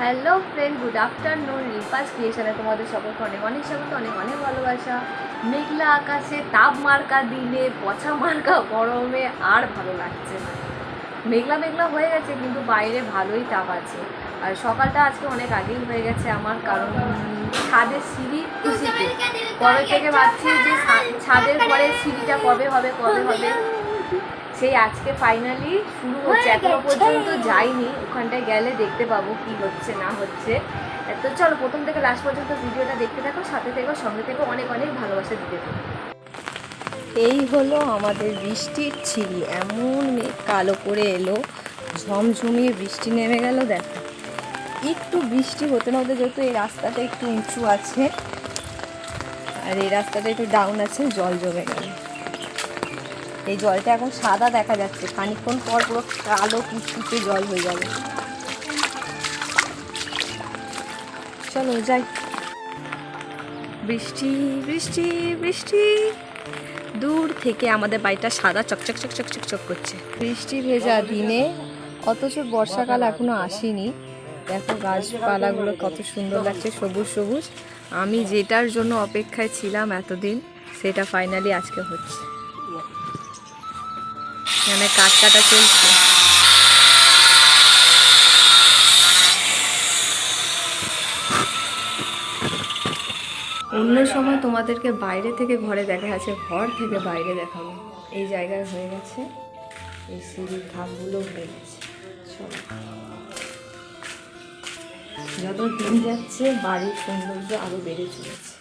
Hello friend, good afternoon. রিপাস ক্রিয়েশনে তোমাদের সকলকে অনেক অনেক স্বাগত, অনেক অনেক ভালোবাসা। মেঘলা আকাশে তাপ মার্কা দিনে, পচা মার্কা গরমে আর ভালো লাগছে না। মেঘলা মেঘলা হয়ে গেছে, কিন্তু বাইরে ভালোই তাপ আছে। আর সকালটা আজকে অনেক আগেই হয়ে গেছে আমার, কারণ ছাদের সিঁড়ি খুশিতে কবে থেকে ভাবছি যে ছাদের পরে সিঁড়িটা কবে হবে কবে হবে? সেই আজকে ফাইনালি শুরু হচ্ছে। এখনও পর্যন্ত যাইনি। ওখানটায় গেলে দেখতে পাবো কি হচ্ছে না হচ্ছে। তো চলো প্রথম থেকে লাস্ট পর্যন্ত ভিডিওটা দেখতে থাকো সাথে থেকো সঙ্গে থেকো অনেক অনেক ভালোবাসা দিতে থাকো। এই হলো আমাদের বৃষ্টির ছিরি এমন মেঘ কালো করে এলো ঝমঝমিয়ে বৃষ্টি নেমে গেল দেখো। একটু বৃষ্টি হতে না হতে যেহেতু এই রাস্তাটা একটু উঁচু আছে আর এই রাস্তাটা একটু ডাউন আছে জল জমে গেল। এই জলটা এখন সাদা দেখা যাচ্ছে। খানিকক্ষণ পর পুরো কালো কুচকুচে জল হয়ে যাবে। চলো যাই। বৃষ্টি বৃষ্টি বৃষ্টি। দূর থেকে আমাদের বাড়িটা সাদা চকচক চকচক চকচক করছে। বৃষ্টি ভেজা দিনে, অথচ বর্ষাকাল এখনও আসেনি। দেখো গাছপালাগুলো কত সুন্দর লাগছে, সবুজ সবুজ। আমি যেটার জন্য অপেক্ষায় ছিলাম এতদিন, সেটা ফাইনালি আজকে হচ্ছে। এখানে কাঠ কাটা চলছে। অন্য সময় তোমাদেরকে বাইরে থেকে ঘরে দেখা যাচ্ছে ঘর থেকে বাইরে দেখাবো। এই জায়গায় হয়ে গেছে। এই সিঁড়ির ধাপগুলো হয়ে গেছে। যত দিন যাচ্ছে, বাড়ির সৌন্দর্য আরও বেড়ে চলেছে।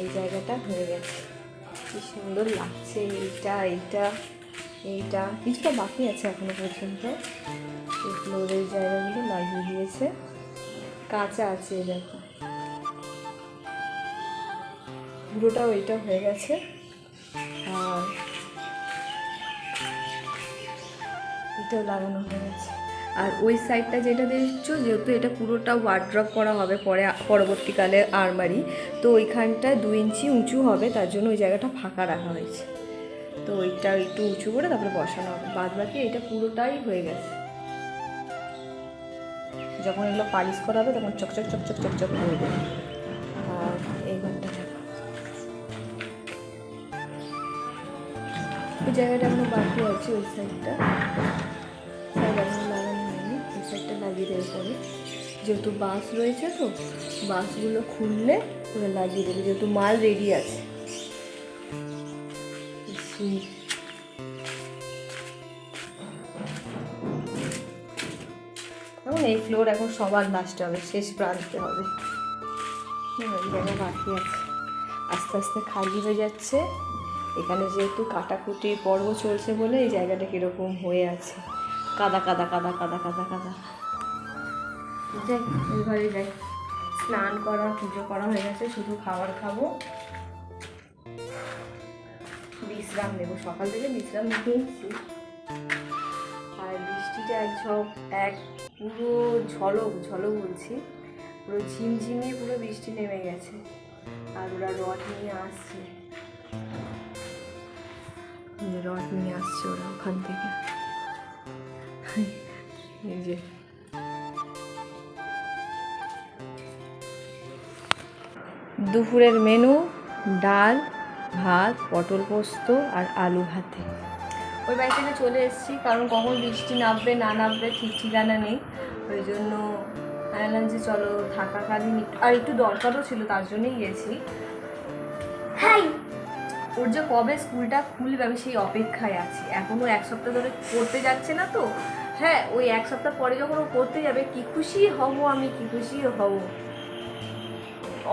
এই জায়গাটা হয়ে গেছে। কি সুন্দর লাগছে এইটা এইটা এইটা। কিছুটা বাকি আছে এখনও পর্যন্ত। এই ফ্লোরের জায়গাগুলো লাগিয়ে দিয়েছে। কাঁচা আছে দেখো। পুরোটা ওইটা হয়ে গেছে। আর এটাও লাগানো হয়ে গেছে। আর ওই সাইডটা যেটা দেখছ, যেহেতু এটা পুরোটা ওয়ার্ড্রপ করা হবে পরে, পরবর্তীকালে আলমারি তো ওইখানটায় দু ইঞ্চি উঁচু হবে, তার জন্য ওই জায়গাটা ফাঁকা রাখা হয়েছে। তো ওইটা একটু উঁচু করে তারপরে বসানো হবে। বাদ বাকি এটা পুরোটাই হয়ে গেছে। যখন এগুলো পালিশ করা হবে, তখন চকচক চকচক চকচক করবে আর এই ঘরটা ওই জায়গাটা এখনও বাকি আছে ওই সাইডটা হয়নি লাগিয়ে দেবে পরে। যেহেতু বাস রয়েছে তো বাসগুলো খুললে ওরা লাগিয়ে দেবে যেহেতু মাল রেডি আছে। এই ফ্লোর এখন সবার লাস্টে হবে শেষ প্রান্তে হবে। জায়গা বাকি আছে। আস্তে আস্তে খালি হয়ে যাচ্ছে। এখানে যেহেতু কাটাকুটি পর্ব চলছে বলে এই জায়গাটা কীরকম হয়ে আছে। কাদা কাদা কাদা কাদা কাদা কাদা। যাই ঘরে যাই। স্নান করা, পুজো করা হয়ে গেছে, শুধু খাবার খাব। বিশ্রাম নেব, সকাল থেকে বিশ্রাম নিয়েছি আর বৃষ্টিটা এক ঝপ এক পুরো ঝলক ঝলক বলছি। পুরো ঝিমঝিমিয়ে পুরো বৃষ্টি নেমে গেছে। আর ওরা রড নিয়ে আসছে। রড নিয়ে আসছে ওরা ওখান থেকে। এই যে। দুপুরের মেনু ডাল ভাত পটল পোস্ত আর আলু ভাতে। ওই বাড়ি থেকে চলে এসেছি কারণ কখন বৃষ্টি নামবে না নামবে ঠিক ঠিকানা নেই। ওই জন্য আনলাম যে চলো থাকাকালীন একটু আর একটু দরকারও ছিল তার জন্যই গেছি। ওর যে কবে স্কুলটা খুলবে আমি সেই অপেক্ষায় আছি। এখনও এক সপ্তাহ ধরে পড়তে যাচ্ছে না তো। হ্যাঁ ওই এক সপ্তাহ পরে যখন ও করতে যাবে কি খুশি হব আমি কি খুশি হব?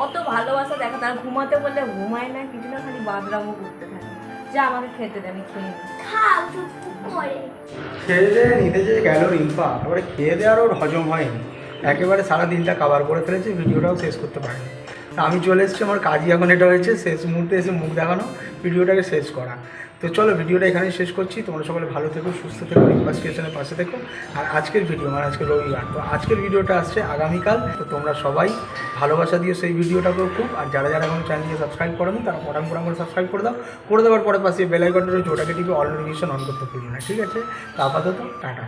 অত ভালোবাসা দেখা তার ঘুমাতে বললে ঘুমায় না কিছু না খালি বাদরামও করতে থাকে। যা আমাকে খেতে দে আমি খেয়ে নিই। খেয়ে দিয়ে নিতে যে গেল রিম্পা তারপরে খেয়ে দিয়ে আর ওর হজম হয়নি। একেবারে সারা দিনটা কাভার করে ফেলেছে ভিডিওটাও শেষ করতে পারেনি। তা আমি চলে এসেছি আমার কাজই এখন এটা হয়েছে শেষ মুহূর্তে এসে মুখ দেখানো ভিডিওটাকে শেষ করা। তো চলো ভিডিওটা এখানেই শেষ করছি। তোমরা সকলে ভালো থেকো, সুস্থ থেকো রিম্পা স্টেশনের পাশে থেকো। আর আজকের ভিডিও মানে আজকে রবিবার, তো আজকের ভিডিওটা আসছে আগামীকাল। তো তোমরা সবাই ভালোবাসা দিয়ে সেই ভিডিওটাকেও খুব। আর যারা যারা এখন চ্যানেলকে সাবস্ক্রাইব করেনি, তারা পরাম পরাম করে সাবস্ক্রাইব করে দাও। করে দেওয়ার পরে পাশে বেলাইকনটা রয়েছে, ওটাকে টিপে অল নোটিফিকেশন অন করতে পারি না, ঠিক আছে? তো আপাতত টাটা।